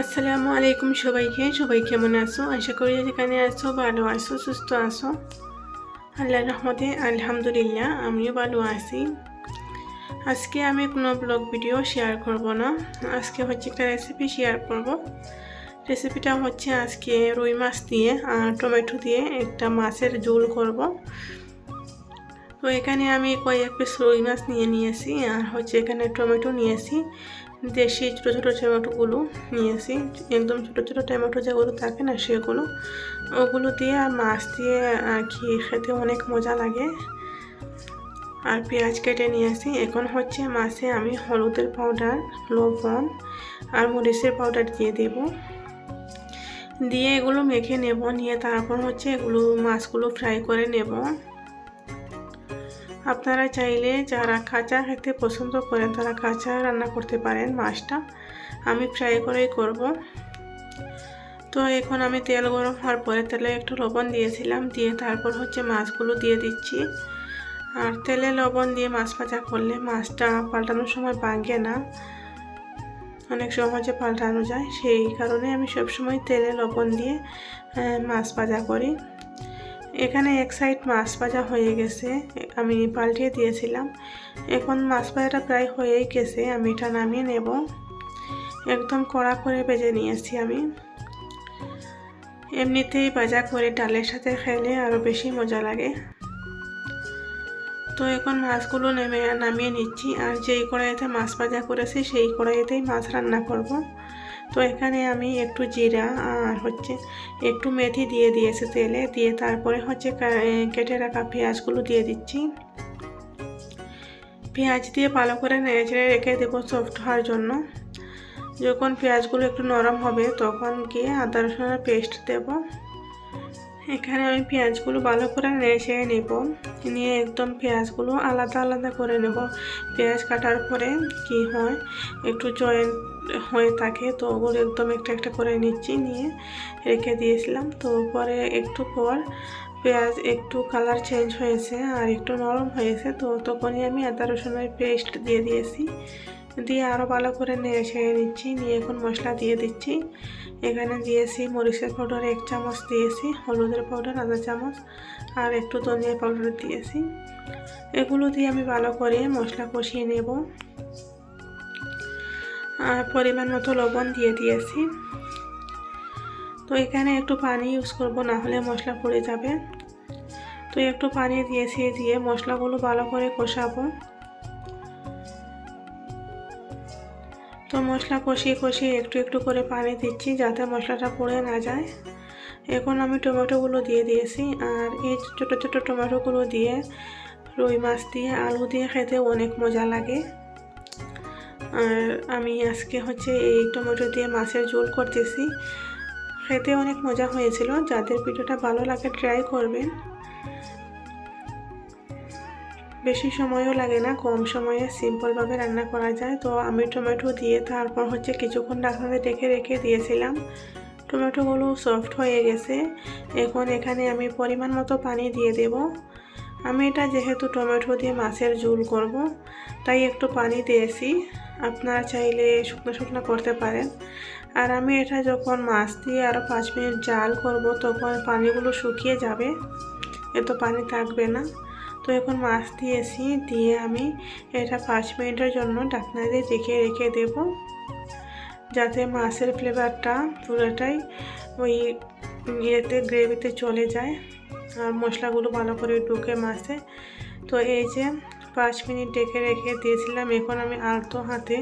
আসসালামু আলাইকুম সবাইকে। সবাই কেমন আছো? আশা করি যেখানে আছো ভালো আছো, সুস্থ আছো। আল্লাহ রহমতে আলহামদুলিল্লাহ, আমিও ভালো আছি। আজকে আমি কোনো ব্লগ ভিডিও শেয়ার করব না। আজকে হচ্ছে একটা রেসিপি শেয়ার করব। রেসিপিটা হচ্ছে আজকে রুই মাছ দিয়ে আর টমেটো দিয়ে একটা মাছের ঝোল করব। তো এখানে আমি কয়েক পিস রুই মাছ নিয়ে নিয়েছি আর হচ্ছে এখানে টমেটো নিয়েছি। দেশি ছোটো ছোটো টমেটোগুলো নিয়েছি। একদম ছোটো ছোটো টমেটো যেগুলো থাকে না সেগুলো, ওগুলো দিয়ে আর মাছ দিয়ে কি খেতে অনেক মজা লাগে। আর পেঁয়াজ কেটে নিয়েছি। এখন হচ্ছে মাছে আমি হলুদের পাউডার লবণ আর মরিচের পাউডার দিয়ে দেব। দিয়ে এগুলো মেখে নেব, নিয়ে তারপর হচ্ছে এগুলো মাছগুলো ফ্রাই করে নেব। আপনারা চাইলে যারা কাঁচা খেতে পছন্দ করেন, তারা কাঁচা রান্না করতে পারেন মাছটা। আমি ফ্রাই করেই করব। তো এখন আমি তেল গরম হওয়ার পরে তেলে একটু লবণ দিয়েছিলাম, দিয়ে তারপর হচ্ছে মাছগুলো দিয়ে দিচ্ছি। আর তেলে লবণ দিয়ে মাছ ভাজা করলে মাছটা পাল্টানোর সময় ভাঙে না। অনেক সহজে পাল্টানো যায়, সেই কারণে আমি সবসময় তেলে লবণ দিয়ে মাছ ভাজা করি। এখানে এক সাইড মাছ ভাজা হয়ে গেছে, আমি পাল্টিয়ে দিয়েছিলাম। এখন মাছ ভাজাটা প্রায় হয়েই গেছে, আমি এটা নামিয়ে নেব। একদম কড়া করে ভেজে নিয়েছি আমি। এমনিতেই ভাজা করে ডালের সাথে খেলে আরও বেশি মজা লাগে। তো এখন মাছগুলো নেমে নামিয়ে নিচ্ছি, আর যেই কড়াইতে মাছ ভাজা করেছি, সেই কড়াইতেই মাছ রান্না করব। তো এখানে আমি একটু জিরা আর হচ্ছে একটু মেথি দিয়ে দিয়েছি তেলে, দিয়ে তারপরে হচ্ছে কেটে রাখা পেঁয়াজগুলো দিয়ে দিচ্ছি। পেঁয়াজ দিয়ে ভালো করে নেড়ে রেখে দেবো সফট হওয়ার জন্য। যখন পেঁয়াজগুলো একটু নরম হবে তখন গিয়ে আদা রসুনের পেস্ট দেব। এখানে আমি পেঁয়াজগুলো ভালো করে নেড়ে নেব। নিয়ে একদম পেঁয়াজগুলো আলাদা আলাদা করে নেব। পেঁয়াজ কাটার পরে কি হয়, একটু জয়েন্ট হয়ে থাকে, তো ওগুলো একদম একটা একটা করে নিচ্ছি, নিয়ে রেখে দিয়েছিলাম। তো পরে একটু পর পেঁয়াজ একটু কালার চেঞ্জ হয়েছে আর একটু নরম হয়েছে, তো তখনই আমি আদা রসুনের পেস্ট দিয়ে দিয়েছি। দিয়ে আরও ভালো করে নেড়ে নিচ্ছি, নিয়ে এখন মশলা দিয়ে দিচ্ছি। এখানে দিয়েছি মরিচের পাউডার, এক চামচ দিয়েছি, হলুদের পাউডার, আধা চামচ, আর একটু ধনিয়া পাউডার দিয়েছি। এগুলো দিয়ে আমি ভালো করে মশলা কষিয়ে নেব। আর পরিমাণ মতো লবণ দিয়ে দিয়েছি। তো এখানে একটু পানি ইউজ করব, না হলে মশলা পড়ে যাবে। তো একটু পানি দিয়েছি দিয়ে মশলাগুলো ভালো করে কষাবো। তো মশলা কষিয়ে কষিয়ে একটু একটু করে পানি দিচ্ছি যাতে মশলাটা পড়ে না যায়। এখন আমি টমেটোগুলো দিয়ে দিয়েছি আর এই ছোটো ছোটো টমেটোগুলো দিয়ে রুই মাছ দিয়ে আলু দিয়ে খেতে অনেক মজা লাগে। আর আমি আজকে হচ্ছে এই টমেটো দিয়ে মাছের ঝোল করতেছি। খেতে অনেক মজা হয়েছিল। যাদের ভিডিওটা ভালো লাগে ট্রাই করবেন। বেশি সময়ও লাগে না, কম সময়ে সিম্পলভাবে রান্না করা যায়। তো আমি টমেটো দিয়ে তারপর হচ্ছে কিছুক্ষণ ঢাকনাতে ডেকে রেখে দিয়েছিলাম। টমেটোগুলো সফট হয়ে গেছে। এখন এখানে আমি পরিমাণ মতো পানি দিয়ে দেব। আমি এটা যেহেতু টমেটো দিয়ে মাছের ঝোল করব, তাই একটু পানি দিয়েছি। আপনারা চাইলে শুকনো শুকনো করতে পারেন। আর আমি এটা যখন মাছ দিয়ে আরও পাঁচ মিনিট জাল করব, তখন পানিগুলো শুকিয়ে যাবে। এত পানি থাকবে না। তো এখন মাছ দিয়েছি, দিয়ে আমি এটা পাঁচ মিনিটের জন্য ডাকনা দিয়ে রেখে রেখে দেব। যাতে মাছের ফ্লেভারটা পুরোটাই ওই ইয়েতে গ্রেভিতে চলে যায় আর মশলাগুলো ভালো করে ঢুকে মাছে। তো এই যে পাঁচ মিনিট ডেকে, রেখে দিয়েছিলাম, এখন আমি আলতো হাতে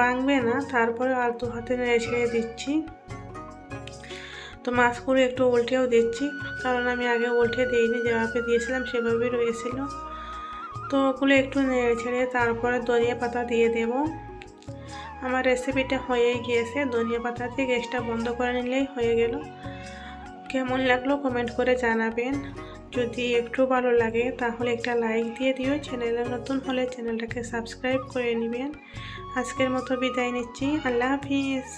বাংবে না, তারপরে আলতো হাতে নেড়ে ছেড়ে দিচ্ছি। তো মাছগুলো একটু উল্টেও দিচ্ছি, কারণ আমি আগে উল্টে দিইনি, যেভাবে দিয়েছিলাম সেভাবেই রয়েছিল। তো ওগুলো একটু নেড়ে ছেড়ে তারপরে ধনিয়া পাতা দিয়ে দেব। আমার রেসিপিটা হয়েই গিয়েছে, ধনিয়া পাতা দিয়ে গ্যাসটা বন্ধ করে নিলেই হয়ে গেল। কেমন লাগল কমেন্ট করে জানাবেন। যদি একটু ভালো লাগে, তাহলে একটা লাইক দিয়ে দিও। চ্যানেলে নতুন হলে চ্যানেলটাকে সাবস্ক্রাইব করে নেবেন। আজকের মতো বিদায় নিচ্ছি। আল্লাহ হাফিজ।